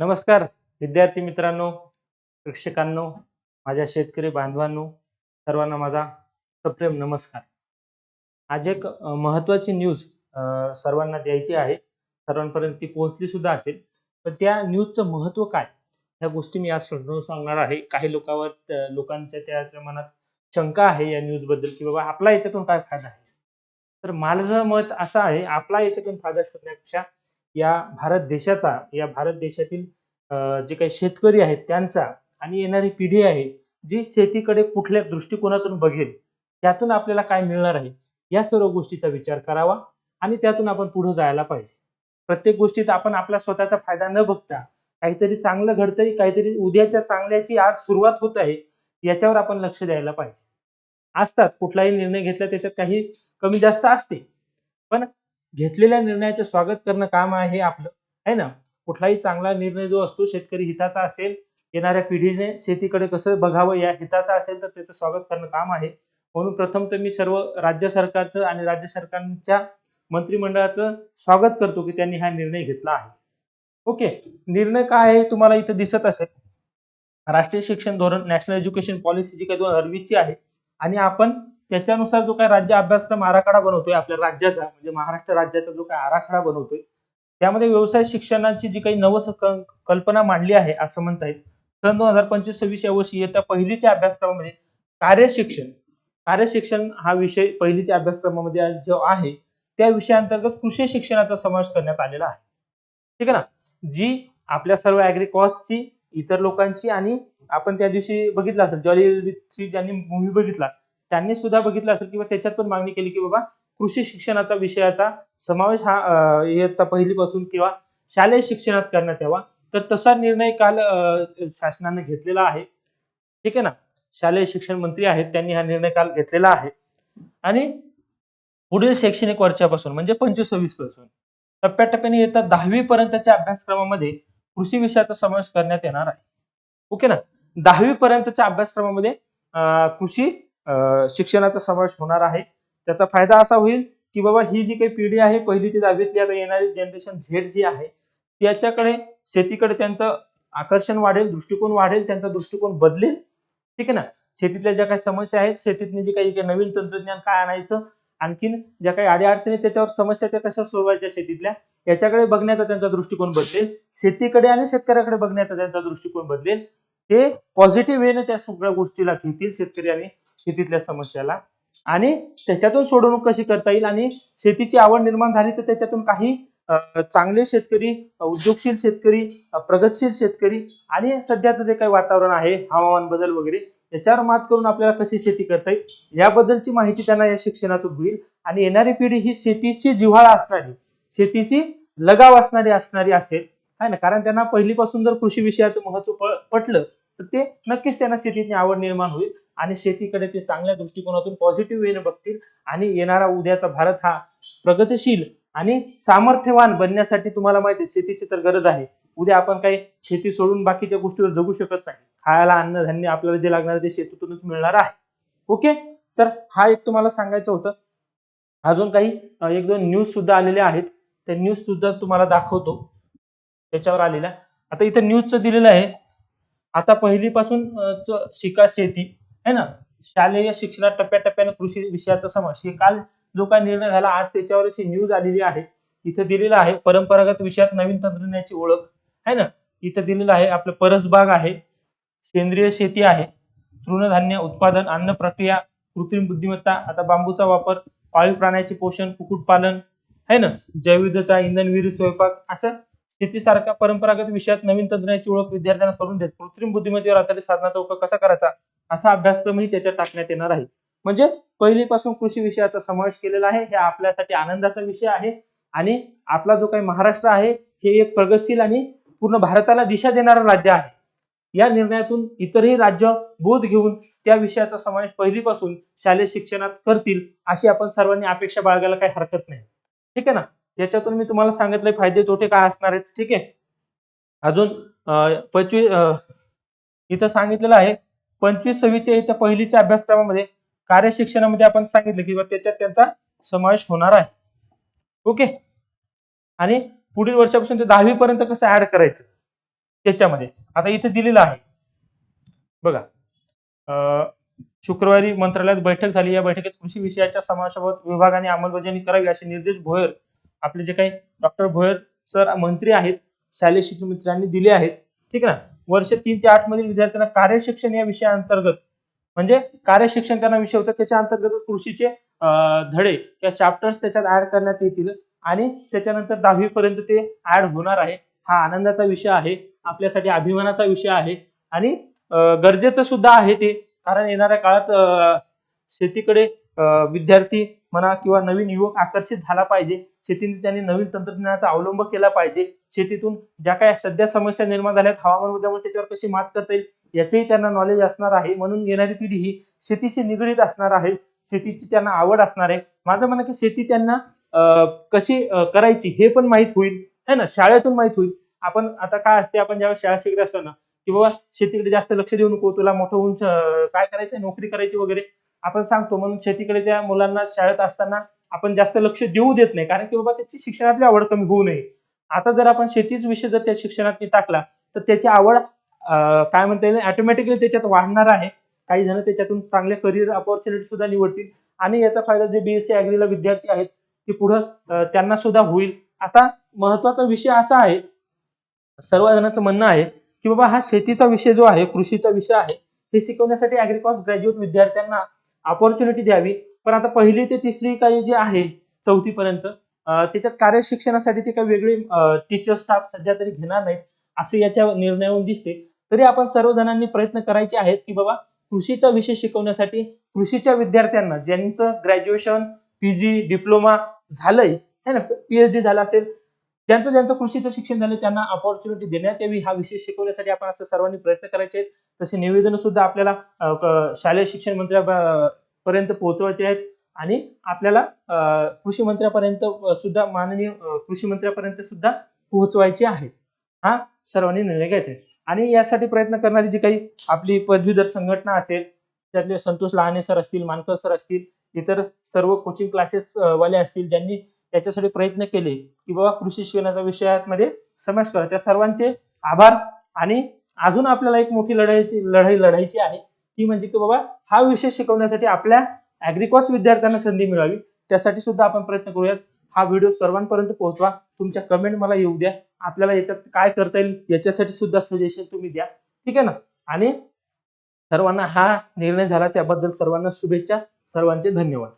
नमस्कार विद्यार्थी मित्रांनो शिक्षकांनो माझ्या शेतकरी बांधवांनो सर्वांना माझा सप्रेम नमस्कार. आज एक महत्वाची महत्त्वाची न्यूज सर्वांना द्यायची आहे. सर्वांपर्यंत ती पोहोचली सुद्धा असेल. पण त्या न्यूजचं महत्त्व काय? ह्या गोष्टी मी आज समजावून सांगणार आहे. काही लोकांवर लोकांच्या त्या मनात शंका आहे या न्यूजबद्दल की बाबा आपला याच्यातून काय फायदा आहे? तर माझं मत असं आहे आपला याच्यातून फायदा शोधण्यापेक्षा या भारत देशाचा या भारत देशातील जे काही शेतकरी आहेत त्यांचा आणि येणारी पिढी आहे जी शेतीकडे कुठल्या दृष्टिकोनातून बघेल त्यातून आपल्याला काय मिळणार आहे या सर्व गोष्टीचा विचार करावा आणि त्यातून आपण पुढे जायला पाहिजे. प्रत्येक गोष्टीत आपण आपला स्वतःचा फायदा न बघता काहीतरी चांगलं घडतंय काहीतरी उद्याच्या चांगल्याची आज सुरुवात होत आहे याच्यावर आपण लक्ष द्यायला पाहिजे. असतात कुठलाही निर्णय घेतला त्याच्यात काही कमी जास्त असते. पण घेतलेल्या निर्णयाचं स्वागत करणं काम आहे आपलं आहे ना? कुठलाही चांगला निर्णय जो असतो शेतकरी हिताचा असेल येणाऱ्या पिढीने शेतीकडे कसं बघावं या हिताचा असेल तर त्याचं स्वागत करणं काम आहे. म्हणून प्रथम तर मी सर्व राज्य सरकारचं आणि राज्य सरकारच्या मंत्रिमंडळाचं स्वागत करतो की त्यांनी हा निर्णय घेतला आहे. ओके निर्णय काय आहे तुम्हाला इथं दिसत असेल? राष्ट्रीय शिक्षण धोरण नॅशनल एज्युकेशन पॉलिसी जी काही दोन हजार वीसची आहे आणि आपण त्याच्यानुसार जो काही राज्य अभ्यासक्रम आराखडा बनवतोय आपल्या राज्याचा म्हणजे महाराष्ट्र राज्याचा जो काही आराखडा बनवतोय त्यामध्ये व्यवसाय शिक्षणाची जी काही नव कल्पना मांडली आहे असं म्हणता येईल. सन दोन हजार पंचवीस सव्वीस या वर्षी येत्या पहिलीच्या अभ्यासक्रमामध्ये कार्यशिक्षण कार्यशिक्षण हा विषय पहिलीच्या अभ्यासक्रमामध्ये जो आहे त्या विषयाअंतर्गत कृषी शिक्षणाचा समावेश करण्यात आलेला आहे. ठीक आहे ना? जी आपल्या सर्व अॅग्रिकॉसची इतर लोकांची आणि आपण त्या दिवशी बघितलं असेल जॉली ज्यांनी मूवी बघितला त्यांनी सुद्धा बघितलं असेल किंवा त्याच्यात पण मागणी केली की बाबा कृषी शिक्षणाचा विषयाचा समावेश हा इयत्ता पहिलीपासून किंवा शालेय शिक्षणात करण्यात यावा. तर तसा निर्णय काल शासनाने घेतलेला आहे. ठीक आहे ना? शालेय शिक्षण मंत्री आहेत त्यांनी हा निर्णय काल घेतलेला आहे. आणि पुढील शैक्षणिक वर्षापासून म्हणजे पंचवीस सव्वीसपासून टप्प्याटप्प्याने येतात दहावी पर्यंतच्या अभ्यासक्रमामध्ये कृषी विषयाचा समावेश करण्यात येणार आहे. ओके ना? दहावी पर्यंतच्या अभ्यासक्रमामध्ये कृषी शिक्षणाचा समावेश होणार आहे. त्याचा फायदा असा होईल की बाबा ही जी काही पिढी आहे पहिली ते दहावीतली आता येणारी जनरेशन झेड जी आहे त्याच्याकडे शेतीकडे त्यांचं आकर्षण वाढेल दृष्टिकोन वाढेल त्यांचा दृष्टिकोन बदलेल. ठीक आहे ना? शेतीतल्या ज्या काही समस्या आहेत शेतीतली जे काही काही नवीन तंत्रज्ञान काय आणायचं आणखीन ज्या काही अडीअडचणी त्याच्यावर समस्या त्या कशा सोडवायच्या शेतीतल्या याच्याकडे बघण्याचा त्यांचा दृष्टिकोन बदलेल. शेतीकडे आणि शेतकऱ्याकडे बघण्याचा त्यांचा दृष्टिकोन बदलेल. ते पॉझिटिव्ह वेने त्या सगळ्या गोष्टीला घेतील शेतकरी आणि शेतीतल्या समस्याला. आणि त्याच्यातून सोडवणूक कशी करता येईल आणि शेतीची आवड निर्माण झाली तर त्याच्यातून काही चांगले शेतकरी उद्योगशील शेतकरी प्रगतशील शेतकरी आणि सध्याचं जे काही वातावरण आहे हवामान बदल वगैरे याच्यावर मात करून आपल्याला कशी शेती करता येईल याबद्दलची माहिती त्यांना या शिक्षणातून होईल आणि येणारी पिढी ही शेतीची जिव्हाळा असणारी शेतीची लगाव असणारी असणारी असेल आहे ना? कारण त्यांना पहिलीपासून जर कृषी विषयाचं महत्त्व पटलं तर ते नक्कीच त्यांना शेतीची आवड निर्माण होईल आणि शेतीकडे ते चांगल्या दृष्टिकोनातून पॉझिटिव्ह वेने बघतील आणि येणारा उद्याचा भारत हा प्रगतशील आणि सामर्थ्यवान बनण्यासाठी तुम्हाला माहिती आहे शेतीची तर गरज आहे. उद्या आपण काही शेती सोडून बाकीच्या गोष्टीवर जगू शकत नाही. खायला अन्नधान्य आपल्याला जे लागणार ते शेतीतूनच मिळणार आहे. ओके तर हा एक तुम्हाला सांगायचं होतं. अजून काही एक दोन न्यूज सुद्धा आलेल्या आहेत. त्या न्यूज सुद्धा तुम्हाला दाखवतो. त्याच्यावर आलेल्या. आता इथं न्यूजचं दिलेलं आहे. आता पहिलीपासून च शिका शेती है ना? शालेय शिक्षणात टप्प्याटप्प्याने कृषी विषयाचा समावेश. हे काल जो काय निर्णय झाला आज त्याच्यावर न्यूज आलेली आहे. इथं दिलेलं आहे परंपरागत विषयात नवीन तंत्रज्ञानाची ओळख है ना? इथं दिलेलं आहे आपलं परसबाग आहे सेंद्रिय शेती आहे तृणधान्य उत्पादन अन्न प्रक्रिया कृत्रिम बुद्धिमत्ता आता बांबूचा वापर पाळीव प्राण्याचे पोषण कुक्कुटपालन है ना? जैविधता इंधन विहिरी स्वयंपाक असं शेतीसारख्या परंपरागत विषयात नवीन तंत्रज्ञानाची ओळख विद्यार्थ्यांना करून देत कृत्रिम बुद्धिमत्तेवर आधारित साधनाचा उपयोग कसा करायचा? असा अभ्यासक्रमही त्याच्यात टाकण्यात येणार आहे. म्हणजे पहिलीपासून कृषी विषयाचा समावेश केलेला आहे. हे आपल्यासाठी आनंदाचा विषय आहे. आणि आपला जो काही महाराष्ट्र आहे हे एक प्रगतशील आणि पूर्ण भारताला दिशा देणारं राज्य आहे. या निर्णयातून इतरही राज्य बोध घेऊन त्या विषयाचा समावेश पहिलीपासून शालेय शिक्षणात करतील अशी आपण सर्वांनी अपेक्षा बाळगायला काही हरकत नाही. ठीक आहे ना? याच्यातून मी तुम्हाला सांगितले फायदे तोटे काय असणार आहेत. ठीक आहे? अजून पंचवीस इथं सांगितलेलं आहे पंचवीस सव्वीसच्या इथं पहिलीच्या अभ्यासक्रमामध्ये कार्यशिक्षणामध्ये आपण सांगितलं की बा त्याच्यात त्यांचा समावेश होणार आहे. ओके? आणि पुढील वर्षापासून ते दहावी पर्यंत कसं ऍड करायचं? त्याच्यामध्ये. आता इथे दिलेलं आहे. बघा. शुक्रवारी मंत्रालयात बैठक झाली. या बैठकीत कृषी विषयाच्या समावेशाबाबत विभागाने अंमलबजावणी करावी असे निर्देश भोयर आपले जे काही डॉक्टर भोयर सर मंत्री आहेत शालेय शिक्षण मित्रांनी दिले आहेत ठीक आहे ना? वर्ष तीन ते आठ मधील विद्यार्थ्यांना कार्यशिक्षण या विषयाअंतर्गत म्हणजे कार्यशिक्षण त्यांना विषय होता त्याच्या अंतर्गत कृषीचे धडे किंवा चॅप्टर्स त्याच्यात ऍड करण्यात येतील आणि त्याच्यानंतर दहावी पर्यंत ते ऍड होणार आहे. हा आनंदाचा विषय आहे आपल्यासाठी अभिमानाचा विषय आहे आणि गरजेचं सुद्धा आहे ते. कारण येणाऱ्या काळात शेतीकडे अं, विद्यार्थी म्हणा किंवा नवीन युवक आकर्षित झाला पाहिजे. शेतीने त्यांनी नवीन तंत्रज्ञानाचा अवलंब केला पाहिजे. शेतीतून ज्या काही सध्या समस्या निर्माण झाल्यात हवामान बदलामुळे त्याच्यावर कशी मात करता येईल याचंही त्यांना नॉलेज असणार आहे. म्हणून येणारी पिढी ही शेतीशी निगडीत असणार आहे. शेतीची त्यांना आवड असणार आहे. माझं म्हणणं की शेती त्यांना कशी करायची हे पण माहीत होईल. है ना? शाळेतून माहीत होईल. आपण आता काय असते आपण ज्यावेळेस शाळा शिकत असतो ना की बाबा शेतीकडे जास्त लक्ष देऊ नको तुला मोठं होऊन काय करायचं नोकरी करायची वगैरे. आपण सांगतो म्हणून शेतीकडे त्या मुलांना शाळेत असताना आपण जास्त लक्ष देऊ देत नाही. कारण की बाबा त्याची शिक्षणातली आवड कमी होऊ नये. आता जर आपण शेतीच विषय जर त्या शिक्षणात टाकला तर त्याची आवड काय म्हणता येईल ऑटोमॅटिकली त्याच्यात वाढणार आहे. काही जण त्याच्यातून चांगले करिअर अपॉर्च्युनिटी सुद्धा निवडतील. आणि याचा फायदा जे बीएससी अॅग्रीला विद्यार्थी आहेत ते पुढं त्यांना सुद्धा होईल. आता महत्त्वाचा विषय असा आहे सर्व जणांचं म्हणणं आहे की बाबा हा शेतीचा विषय जो आहे कृषीचा विषय आहे हे शिकवण्यासाठी अॅग्रिकॉस ग्रॅज्युएट विद्यार्थ्यांना अपॉर्च्युनिटी द्यावी. पण आता पहिली ते तिसरी काही जी आहे चौथीपर्यंत त्याच्यात कार्य शिक्षणासाठी ते काही वेगळे टीचर स्टाफ सध्या तरी घेणार नाहीत असे याच्या निर्णयावरून दिसते. तरी आपण सर्व जणांनी प्रयत्न करायचे आहेत की बाबा कृषीचा विषय शिकवण्यासाठी कृषीच्या विद्यार्थ्यांना ज्यांचं ग्रॅज्युएशन पीजी डिप्लोमा झालंय है ना पीएचडी झालं असेल ज्यांचं ज्यांचं कृषीचं शिक्षण झालं त्यांना अपॉर्च्युनिटी देण्यात यावी. हा विषय शिकवण्यासाठी आपण असं सर्वांनी प्रयत्न करायचे आहेत. तसे निवेदन सुद्धा आपल्याला शालेय शिक्षण मंत्र्या पर्यंत पोहोचवायचे आहेत. आणि आपल्याला कृषी मंत्र्यापर्यंत सुद्धा माननीय कृषी मंत्र्यापर्यंत सुद्धा पोहोचवायचे आहे. हा सर्वांनी निर्णय घ्यायचा आहे. आणि यासाठी प्रयत्न करणारी जी काही आपली पदवीधर संघटना असेल त्यातले संतोष लहाने सर असतील मानकर सर असतील इतर सर्व कोचिंग क्लासेस वाले असतील ज्यांनी त्याच्यासाठी प्रयत्न केले की बाबा कृषी शिक्षणाच्या विषयामध्ये समावेश करा. त्या सर्वांचे आभार. आणि अजून आपल्याला एक मोठी लढाईची लढाई लढायची आहे. ती म्हणजे की बाबा हा विषय शिकवण्यासाठी आपल्या अॅग्रिकॉस विद्यार्थ्यांना संधी मिळावी. त्यासाठी सुद्धा आपण प्रयत्न करूयात. हा व्हिडिओ सर्वांपर्यंत पोहोचवा. तुमच्या कमेंट मला येऊ द्या. आपल्याला याच्यात काय करता येईल याच्यासाठी सुद्धा सजेशन तुम्ही द्या. ठीक आहे ना? आणि सर्वांना हा निर्णय झाला. त्याबद्दल सर्वांना शुभेच्छा. सर्वांचे धन्यवाद.